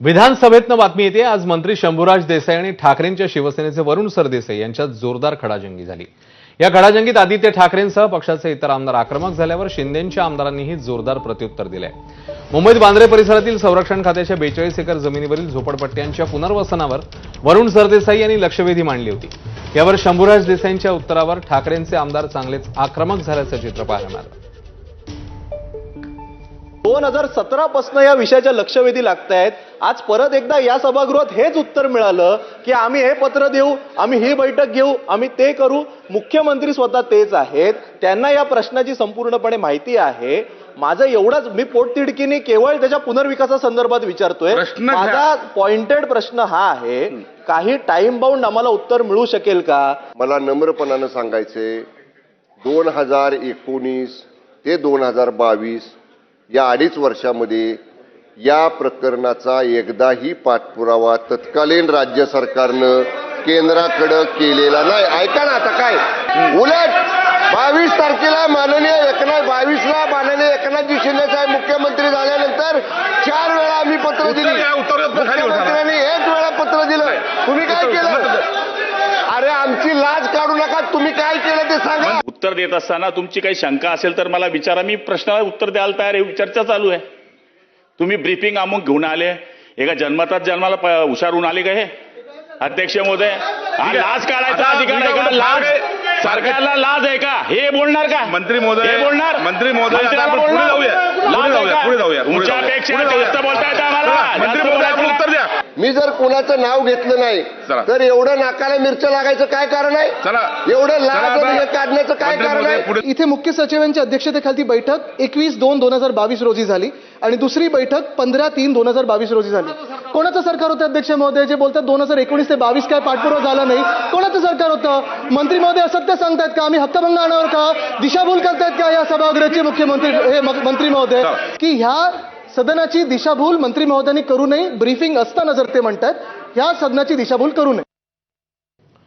विधानसभेतनं बातमी येते. आज मंत्री शंभूराज देसाई आणि ठाकरेंच्या शिवसेनेचे वरुण सरदेसाई यांच्यात जोरदार खडाजंगी झाली. या खडाजंगीत आदित्य ठाकरेंसह पक्षाचे इतर आमदार आक्रमक झाल्यावर शिंदेच्या आमदारांनीही जोरदार प्रत्युत्तर दिलंय. मुंबईत बांद्रे परिसरातील संरक्षण खात्याच्या बेचाळीस एकर जमिनीवरील झोपडपट्ट्यांच्या पुनर्वसनावर वरुण सरदेसाई यांनी लक्षवेधी मांडली होती. यावर शंभूराज देसाईंच्या उत्तरावर ठाकरेंचे आमदार चांगलेच आक्रमक झाल्याचं चित्र पाहायला मिळालं. दोन हजार सतरा पासून या विषयाच्या लक्षवेधी लागत आहेत आज परत एकदा या सभागृहात हेच उत्तर मिळालं की आम्ही हे पत्र देऊ आम्ही ही बैठक घेऊ आम्ही ते करू. मुख्यमंत्री स्वतः तेच आहेत. त्यांना या प्रश्नाची संपूर्णपणे माहिती आहे. माझं एवढाच मी पोटतिडकीने केवळ त्याच्या पुनर्विकासासंदर्भात विचारतोय. माझा पॉइंटेड प्रश्न हा आहे काही टाइम बाउंड आम्हाला उत्तर मिळू शकेल का? मला नम्रपणानं सांगायचे दोन हजार एकोणीस ते दोन हजार बावीस या अडीच वर्षामध्ये या प्रकरणाचा एकदाही पाठपुरावा तत्कालीन राज्य सरकारनं केंद्राकडं केलेला नाही. ऐका ना आता काय? उलट बावीस तारखेला माननीय एकनाथ बावीसला माननीय एकनाथजी शिंदे साहेब मुख्यमंत्री झाल्यानंतर चार वेळा आम्ही पत्र दिली. मुख्यमंत्र्यांनी एक वेळा पत्र दिलं. तुम्ही काय केलं? अरे आमची लाज काढू नका तुम्ही काय केलं ते सांगा. उत्तर देत असताना तुमची काही शंका असेल तर मला विचारा मी प्रश्नाला उत्तर द्यायला तयार आहे चर्चा चालू आहे. तुम्ही ब्रीफिंग अमुक घेऊन आले. एका जन्मतात जन्माला प- हुशार होऊन आले का हे? अध्यक्ष आहे. लाज काढायचा अधिकार आहे का? लाज सरकारला लाज आहे का? हे बोलणार का? मंत्री महोदय हे बोलणार? मंत्री महोदय पुढे? जाऊया. पुढे जाऊया? पुढे जाऊया. तुमच्यापेक्षा पुढे जाऊया. जास्त बोलता येतं आम्हाला चला, जास्त मंत्री महोदय आपण बोलायचं उत्तर द्या मी जर कुणाचं नाव घेतलं नाही चला. तर एवढं नाकाला मिरच्या लागायचं काय कारण आहे? एवढं चला लाज आता. आणि हे काढण्याचं काय कारण आहे? पुढे इथे मुख्य सचिवांच्या अध्यक्षतेखाली बैठक एकवीस दोन दोन हजार बावीस रोजी झाली आणि दुसरी बैठक पंधरा तीन दोन हजार बावीस रोजी झाली. कोणाचं सरकार होतं अध्यक्ष महोदय? जे बोलतात दोन हजार एकोणीस ते बावीस काय पाठपुरावा झाला नाही. कोणाचं सरकार होतं? मंत्री महोदय असत्य सांगतायत का? आम्ही हक्कभंग आणणार का? दिशाभूल करतायत का या सभागृहाचे मुख्यमंत्री हे मंत्री महोदय? की ह्या सदनाची दिशाभूल मंत्री महोदयांनी करू नये. ब्रीफिंग असताना जर ते म्हणतात या सदनाची दिशाभूल करू नये.